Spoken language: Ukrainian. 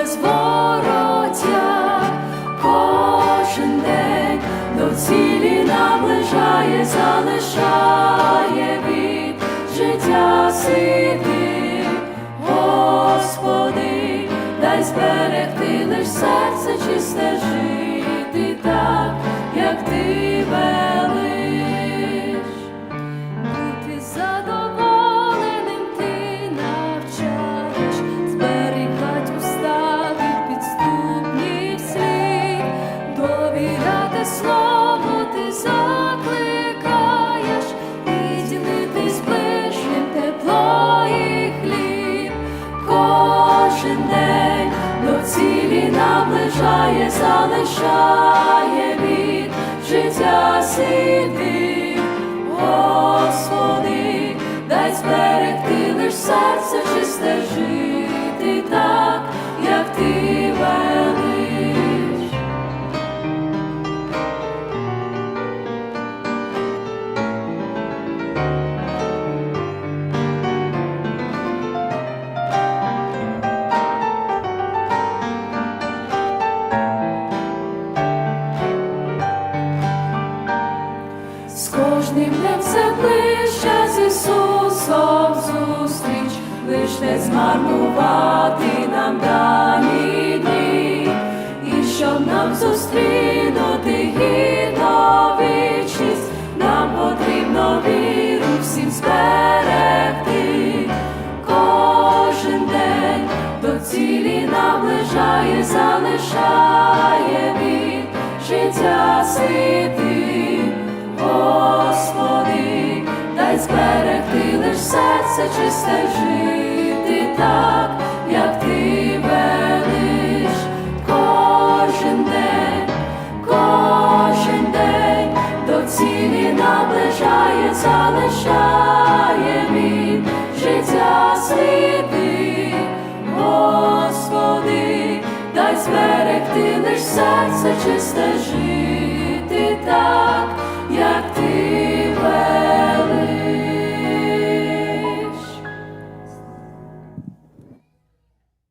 без кожен день до цілі наближає, залишає від життя сити, Господи, дай зберегти лиш серце чисте життя. Кожен день до цілі наближає, залишає від життя сліди. Господи, дай зберегти лиш серце чисте кожним днем все ближче з Ісусом зустріч, лиш не змарнувати нам дані дні, і щоб нам зустрінути гідно вічність, нам потрібно віру всім зберегти. Кожен день до цілі наближає, залишає від життя світи. Зберегти лиш серце чисте жити так, як ти велиш. Кожен день, кожен день до цілі наближає, залишає від життя сліди. Господи, дай зберегти лиш серце чисте жити так.